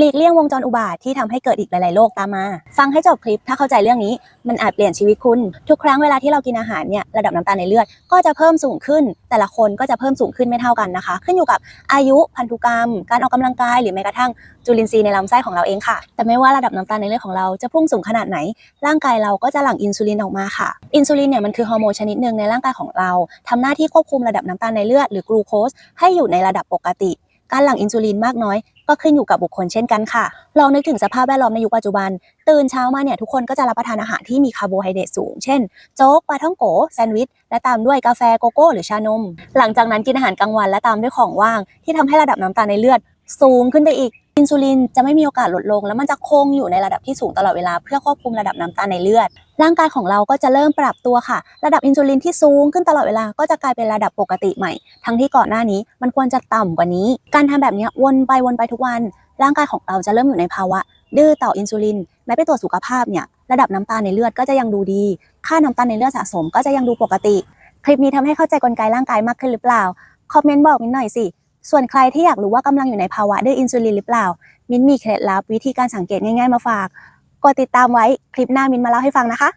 หลีกเลี่ยงวงจรอุบาทที่ทำให้เกิดอีกหลาย ๆ โรคตามมา ฟังให้จบคลิปถ้าเข้าใจเรื่องนี้ มันอาจเปลี่ยนชีวิตคุณ ทุกครั้งเวลาที่เรากินอาหารเนี่ยระดับน้ำตาลในเลือดก็จะเพิ่มสูงขึ้น แต่ละคนก็จะเพิ่มสูงขึ้นไม่เท่ากันนะคะ ขึ้นอยู่กับอายุพันธุกรรม การออกกำลังกายหรือแม้กระทั่งจุลินทรีย์ในลำไส้ของเราเองค่ะ แต่ไม่ว่าระดับน้ำตาลในเลือดของเราจะพุ่งสูงขนาดไหน ร่างกายเราก็จะหลั่งอินซูลินออกมาค่ะ อินซูลินเนี่ยมันคือฮอร์โมนชนิดหนึ่งในร่างกายของเราทำหน้าที่ควบคุมระดับน้ำตาลในเลือดหรือกลูโคสให้อยู่ในระดับปกติการหลั่งอินซูลินมากน้อย ก็ขึ้นอยู่กับบุคคลเช่นกันค่ะ ลองนึกถึงสภาพแวดล้อมในยุคปัจจุบัน ตื่นเช้ามาเนี่ยทุกคนก็จะรับประทานอาหารที่มีคาร์โบไฮเดรตสูง เช่น โจ๊ก ปลาท่องโก แซนด์วิช และตามด้วยกาแฟโกโก้ หรือชานม หลังจากนั้นกินอาหารกลางวันและตามด้วยของว่าง ที่ทำให้ระดับน้ำตาลในเลือดสูงขึ้นไปอีก อินซูลินจะไม่มีโอกาสลดลง แล้วมันจะคงอยู่ในระดับที่สูงตลอดเวลาเพื่อควบคุมระดับน้ำตาลในเลือด ร่างกายของเราก็จะเริ่มปรับตัวค่ะ ระดับอินซูลินที่สูงขึ้นตลอดเวลาก็จะกลายเป็นระดับปกติใหม่ ทั้งที่ก่อนหน้านี้มันควรจะต่ำกว่านี้ การทำแบบนี้วนไปวนไปทุกวัน ร่างกายของเราจะเริ่มอยู่ในภาวะ ดื้อต่ออินซูลินแม้ไปตรวจสุขภาพเนี่ยระดับน้ำตาลในเลือดก็จะยังดูดี ค่าน้ำตาลในเลือดสะสมก็จะยังดูปกติ คลิปนี้ทำให้เข้าใจกลไกร่างกายมากขึ้นหรือเปล่าคอมเมนต์บอกมินหน่อยสิ ส่วนใครที่อยากรู้ว่ากำลังอยู่ในภาวะดื้ออินซูลินหรือเปล่า มินมีเคล็ดลับวิธีการสังเกตง่ายๆมาฝาก กดติดตามไว้คลิปหน้ามินมาเล่าให้ฟังนะคะ